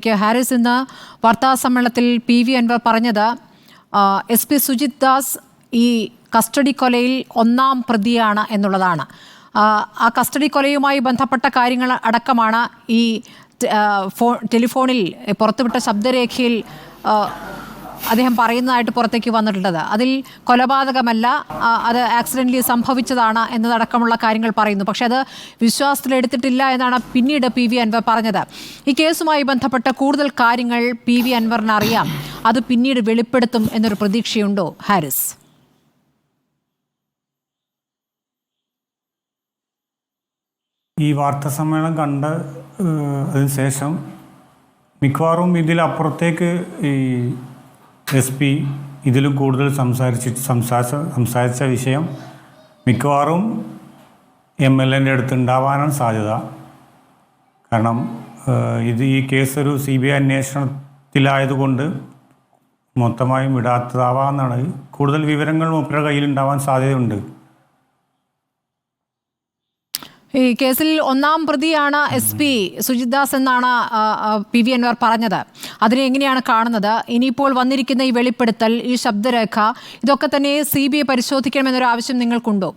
ഹാരിസ് ഇന്ന് വാർത്താ സമ്മേളനത്തിൽ പി വി അൻവർ പറഞ്ഞത് എസ് പി സുജിത് ദാസ് ഈ കസ്റ്റഡി കൊലയിൽ ഒന്നാം പ്രതിയാണ് എന്നുള്ളതാണ്. ആ, കസ്റ്റഡി കൊലയുമായി ബന്ധപ്പെട്ട കാര്യങ്ങൾ അടക്കമാണ് ഈ ഫോ ടെലിഫോണിൽ പുറത്തുവിട്ട ശബ്ദരേഖയിൽ അദ്ദേഹം പറയുന്നതായിട്ട് പുറത്തേക്ക് വന്നിട്ടുള്ളത്. അതിൽ കൊലപാതകമല്ല അത് ആക്സിഡന്റലി സംഭവിച്ചതാണ് എന്നതടക്കമുള്ള കാര്യങ്ങൾ പറയുന്നു. പക്ഷെ അത് വിശ്വാസത്തിലെടുത്തിട്ടില്ല എന്നാണ് പിന്നീട് പി വി അൻവർ പറഞ്ഞത്. ഈ കേസുമായി ബന്ധപ്പെട്ട കൂടുതൽ കാര്യങ്ങൾ പി വി അൻവറിന് അറിയാം. അത് പിന്നീട് വെളിപ്പെടുത്തും എന്നൊരു പ്രതീക്ഷയുണ്ടോ ഹാരിസ്? ഈ വാർത്താ സമ്മേളനം കണ്ട അതിനുശേഷം അതിന് ശേഷം മിക്കവാറും ഇതിലപ്പുറത്തേക്ക് ഈ എസ് പി ഇതിലും കൂടുതൽ സംസാരിച്ച് സംസാരിച്ച സംസാരിച്ച വിഷയം മിക്കവാറും എം എൽ എന്റെ അടുത്ത് ഉണ്ടാവാനാണ് സാധ്യത. കാരണം ഇത് ഈ കേസ് ഒരു സി ബി ഐ അന്വേഷണത്തിലായതുകൊണ്ട് മൊത്തമായും വിടാത്തതാവാമെന്നാണ് കൂടുതൽ വിവരങ്ങൾ മൂപ്പരുടെ കയ്യിലുണ്ടാവാൻ സാധ്യതയുണ്ട്. ഈ കേസിൽ ഒന്നാം പ്രതിയാണ് എസ് പി സുജിത് ദാസ് എന്നാണ് പി വി അൻവർ പറഞ്ഞത്. അതിനെ എങ്ങനെയാണ് കാണുന്നത്? ഇനിയിപ്പോൾ വന്നിരിക്കുന്ന ഈ വെളിപ്പെടുത്തൽ ഈ ശബ്ദരേഖ ഇതൊക്കെ തന്നെ സി ബി ഐ പരിശോധിക്കണമെന്നൊരു ആവശ്യം നിങ്ങൾക്കുണ്ടോ?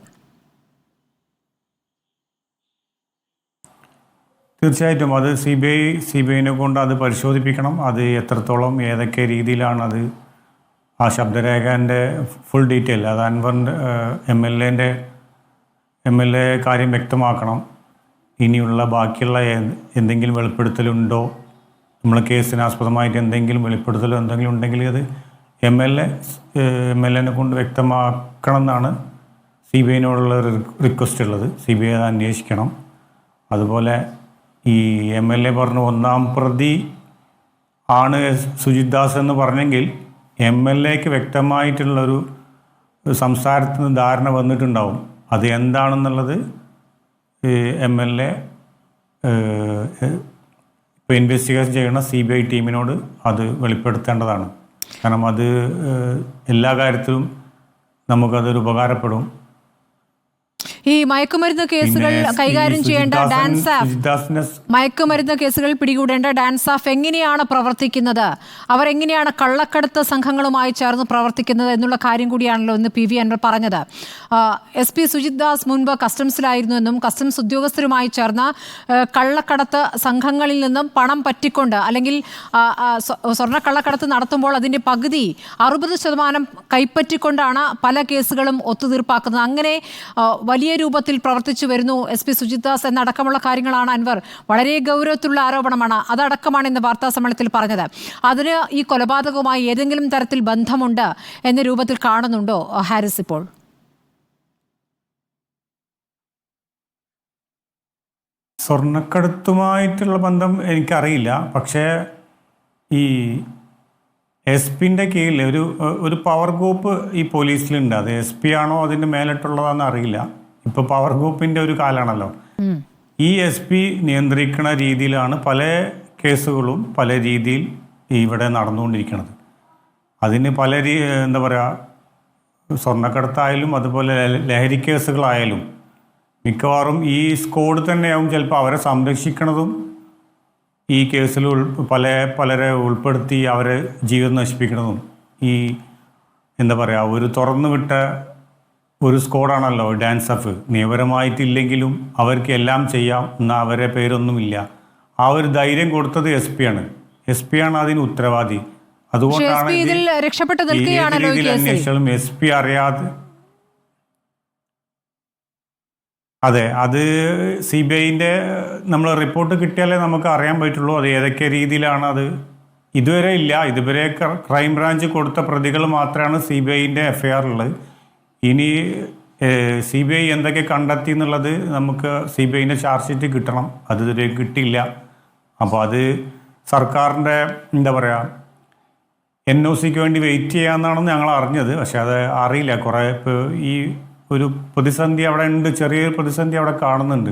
തീർച്ചയായിട്ടും അത് C B I C B ഐനെ കൊണ്ട് അത് പരിശോധിപ്പിക്കണം. അത് എത്രത്തോളം ഏതൊക്കെ രീതിയിലാണ് അത് ആ ശബ്ദരേഖന്റെ ഫുൾ ഡീറ്റെയിൽ അത് അൻവറിന്റെ എം എൽ എന്റെ എം എൽ എ കാര്യം വ്യക്തമാക്കണം. ഇനിയുള്ള ബാക്കിയുള്ള എന്തെങ്കിലും വെളിപ്പെടുത്തലുണ്ടോ? നമ്മൾ കേസിനാസ്പദമായിട്ട് എന്തെങ്കിലും വെളിപ്പെടുത്തലോ എന്തെങ്കിലും ഉണ്ടെങ്കിൽ അത് M L A M L എനെ കൊണ്ട് വ്യക്തമാക്കണം എന്നാണ് സി ബി ഐനോടുള്ള റിക്വസ്റ്റ് ഉള്ളത്. സി ബി ഐ അത് അന്വേഷിക്കണം. അതുപോലെ ഈ എം എൽ എ പറഞ്ഞു ഒന്നാം പ്രതി ആണ് സുജിത് ദാസ് എന്ന് പറഞ്ഞെങ്കിൽ എം എൽ എക്ക് വ്യക്തമായിട്ടുള്ളൊരു സംസാരത്തിന് ധാരണ വന്നിട്ടുണ്ടാവും. അത് എന്താണെന്നുള്ളത് എം എൽ എ ഇപ്പോൾ ഇൻവെസ്റ്റിഗേഷൻ ചെയ്യുന്ന സി ബി ഐ ടീമിനോട് അത് വെളിപ്പെടുത്തേണ്ടതാണ്. കാരണം അത് എല്ലാ കാര്യത്തിലും നമുക്കതൊരു ഉപകാരപ്പെടും. ഈ മയക്കുമരുന്ന് കേസുകൾ കൈകാര്യം ചെയ്യേണ്ട സുജിത് മയക്കുമരുന്ന് കേസുകൾ പിടികൂടേണ്ട ഡാൻസ് ആഫ് എങ്ങനെയാണ് പ്രവർത്തിക്കുന്നത്? അവർ എങ്ങനെയാണ് കള്ളക്കടത്ത് സംഘങ്ങളുമായി ചേർന്ന് പ്രവർത്തിക്കുന്നത് എന്നുള്ള കാര്യം കൂടിയാണല്ലോ ഇന്ന് പി വി അൻവർ പറഞ്ഞത്. എസ് പി സുജിത് ദാസ് മുൻപ് കസ്റ്റംസിലായിരുന്നു എന്നും കസ്റ്റംസ് ഉദ്യോഗസ്ഥരുമായി ചേർന്ന് കള്ളക്കടത്ത് സംഘങ്ങളിൽ നിന്നും പണം പറ്റിക്കൊണ്ട് അല്ലെങ്കിൽ സ്വർണക്കള്ളക്കടത്ത് നടത്തുമ്പോൾ അതിന്റെ പകുതി അറുപത് ശതമാനം കൈപ്പറ്റിക്കൊണ്ടാണ് പല കേസുകളും ഒത്തുതീർപ്പാക്കുന്നത്. അങ്ങനെ ആ, വലിയ രൂപത്തിൽ പ്രവർത്തിച്ചു വരുന്നു എസ് പി സുജിത് ദാസ് എന്നടക്കമുള്ള കാര്യങ്ങളാണ് അൻവർ. വളരെ ഗൗരവത്തിലുള്ള ആരോപണമാണ്. അതടക്കമാണ് ഇന്ന് വാർത്താ സമ്മേളനത്തിൽ പറഞ്ഞത്. അതിന് ഈ കൊലപാതകവുമായി ഏതെങ്കിലും തരത്തിൽ ബന്ധമുണ്ട് എന്ന രൂപത്തിൽ കാണുന്നുണ്ടോ ഹാരിസ് ഇപ്പോൾ? സ്വർണക്കടത്തുമായിട്ടുള്ള ബന്ധം എനിക്കറിയില്ല. പക്ഷേ ഈ എസ് പിന്റെ കീഴിൽ ഒരു ഒരു പവർ ഗ്രൂപ്പ് ഈ പോലീസിലുണ്ട്. അത് എസ് പി ആണോ അതിന്റെ മേലിട്ടുള്ളതാണെന്ന് അറിയില്ല. ഇപ്പോൾ പവർ ഗ്രൂപ്പിന്റെ ഒരു കാലാണല്ലോ. ഈ എസ് പി നിയന്ത്രിക്കുന്ന രീതിയിലാണ് പല കേസുകളും പല രീതിയിൽ ഇവിടെ നടന്നുകൊണ്ടിരിക്കുന്നത് അതിന് പല രീ എന്താ പറയുക സ്വർണക്കടത്തായാലും അതുപോലെ ലഹരി കേസുകളായാലും മിക്കവാറും ഈ സ്കോഡ് തന്നെയാവും ചിലപ്പോൾ അവരെ സംരക്ഷിക്കുന്നതും ഈ കേസിൽ ഉൾ പല പലരെ ഉൾപ്പെടുത്തി അവരെ ജീവിതം നശിപ്പിക്കുന്നതും ഈ എന്താ പറയുക ഒരു തുറന്നു വിട്ട ഒരു സ്കോഡാണല്ലോ ഡാൻസ് എഫ് നിയമപരമായിട്ടില്ലെങ്കിലും അവർക്ക് എല്ലാം ചെയ്യാം എന്ന അവരെ പേരൊന്നുമില്ല. ആ ഒരു ധൈര്യം കൊടുത്തത് എസ് പി ആണ്. എസ് പി ആണ് അതിന് ഉത്തരവാദി. അതുകൊണ്ടാണ് രീതിയിൽ അന്വേഷിച്ചാലും എസ് പി അറിയാതെ. അതെ അത് സി ബി ഐന്റെ നമ്മൾ റിപ്പോർട്ട് കിട്ടിയാലേ നമുക്ക് അറിയാൻ പറ്റുള്ളൂ അത് ഏതൊക്കെ രീതിയിലാണ് അത്. ഇതുവരെ ഇല്ല. ഇതുവരെ ക്ര- ബ്രാഞ്ച് കൊടുത്ത പ്രതികൾ മാത്രമാണ് സി ബി ഐന്റെ എഫ് ഉള്ളത്. ഇനി സി ബി ഐ എന്തൊക്കെ കണ്ടെത്തി എന്നുള്ളത് നമുക്ക് സി ബി ഐന്റെ ചാർജ് ഷീറ്റ് കിട്ടണം. അത് ഇതുവരെ കിട്ടിയില്ല. അപ്പോൾ അത് സർക്കാരിന്റെ എന്താ പറയുക എൻ ഒ സിക്ക് വേണ്ടി വെയിറ്റ് ചെയ്യാമെന്നാണ് ഞങ്ങൾ അറിഞ്ഞത്. പക്ഷെ അത് അറിയില്ല. കുറേ ഇപ്പോൾ ഈ ഒരു പ്രതിസന്ധി അവിടെ ഉണ്ട്. ചെറിയൊരു പ്രതിസന്ധി അവിടെ കാണുന്നുണ്ട്.